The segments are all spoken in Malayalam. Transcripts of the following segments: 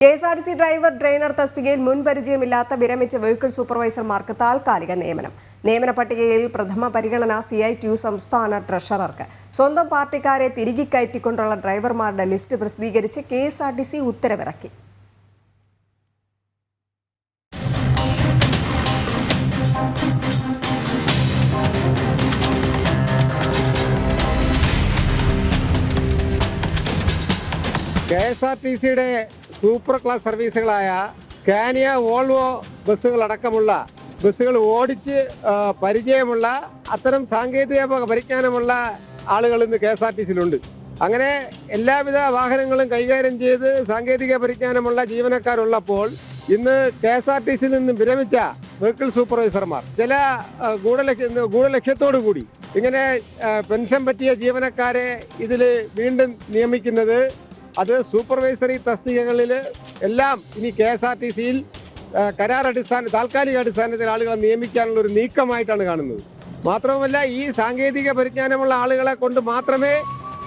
K S R T C driver trainer തസ്തികയിൽ മുൻപരിചയമില്ലാത്ത വിരമിച്ച വെഹിക്കിൾ സൂപ്പർവൈസർമാർക്ക് താൽക്കാലിക നിയമനം. നിയമന പട്ടികയിൽ പ്രഥമ പരിഗണന സി ഐ ടി യു സംസ്ഥാന ട്രഷറർക്ക് സ്വന്തം പാർട്ടിക്കാരെ തിരികെ കയറ്റിക്കൊണ്ടുള്ള ഡ്രൈവർമാരുടെ list പ്രസിദ്ധീകരിച്ച് K S R T C ഉത്തരവിറക്കി. കെ എസ് ആർ ടി സിയുടെ സൂപ്പർ ക്ലാസ് സർവീസുകളായ സ്കാനിയ വോൾവോ ബസ്സുകളടക്കമുള്ള ബസ്സുകൾ ഓടിച്ച് പരിചയമുള്ള അത്തരം സാങ്കേതിക പരിജ്ഞാനമുള്ള ആളുകൾ ഇന്ന് കെ എസ് ആർ ടി സിയിലുണ്ട്. അങ്ങനെ എല്ലാവിധ വാഹനങ്ങളും കൈകാര്യം ചെയ്ത് സാങ്കേതിക പരിജ്ഞാനമുള്ള ജീവനക്കാരുള്ളപ്പോൾ ഇന്ന് കെ എസ് ആർ ടി സിയിൽ നിന്ന് വിരമിച്ച വെഹിക്കിൾ സൂപ്പർവൈസർമാർ ചില ഗൂഢലക്ഷ്യ ഗൂഢലക്ഷ്യത്തോടു കൂടി ഇങ്ങനെ പെൻഷൻ പറ്റിയ ജീവനക്കാരെ ഇതിൽ വീണ്ടും നിയമിക്കുന്നത് അത് സൂപ്പർവൈസറി തസ്തികകളിൽ എല്ലാം ഇനി കെ എസ് ആർ ടി സിയിൽ കരാർ അടിസ്ഥാന താൽക്കാലിക അടിസ്ഥാനത്തിൽ ആളുകളെ നിയമിക്കാനുള്ള ഒരു നീക്കമായിട്ടാണ് കാണുന്നത്. മാത്രവുമല്ല ഈ സാങ്കേതിക പരിജ്ഞാനമുള്ള ആളുകളെ കൊണ്ട് മാത്രമേ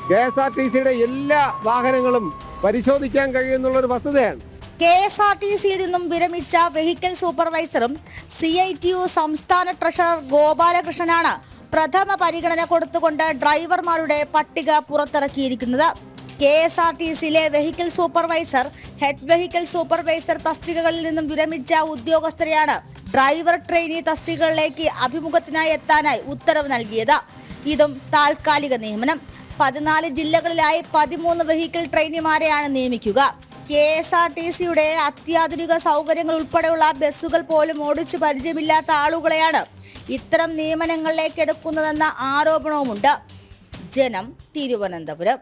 കെ എസ് ആർ ടി സിയുടെ എല്ലാ വാഹനങ്ങളും പരിശോധിക്കാൻ കഴിയുന്നുള്ള ഒരു വസ്തുതയാണ്. കെ എസ് ആർ ടി സിയിൽ നിന്നും വിരമിച്ച വെഹിക്കിൾ സൂപ്പർവൈസറും സി ഐ ടി യു സംസ്ഥാന ട്രഷറർ ഗോപാലകൃഷ്ണനാണ് പ്രഥമ പരിഗണന കൊടുത്തുകൊണ്ട് ഡ്രൈവർമാരുടെ പട്ടിക പുറത്തിറക്കിയിരിക്കുന്നത്. കെ എസ് ആർ ടി സിയിലെ vehicle supervisor head vehicle supervisor തസ്തികകളിൽ നിന്നും വിരമിച്ച ഉദ്യോഗസ്ഥരെയാണ് ഡ്രൈവർ ട്രെയിനി തസ്തികകളിലേക്ക് അഭിമുഖത്തിനായി എത്താനായി ഉത്തരവ് നൽകിയത്. ഇതും താൽക്കാലിക നിയമനം. പതിനാല് ജില്ലകളിലായി പതിമൂന്ന് വെഹിക്കിൾ ട്രെയിനിമാരെയാണ് നിയമിക്കുക. കെ എസ് ആർ ടി സിയുടെ അത്യാധുനിക സൗകര്യങ്ങൾ ഉൾപ്പെടെയുള്ള ബസ്സുകൾ പോലും ഓടിച്ചു പരിചയമില്ലാത്ത ആളുകളെയാണ് ഇത്തരം നിയമനങ്ങളിലേക്ക് എടുക്കുന്നതെന്ന ആരോപണവുമുണ്ട്. ജനം തിരുവനന്തപുരം.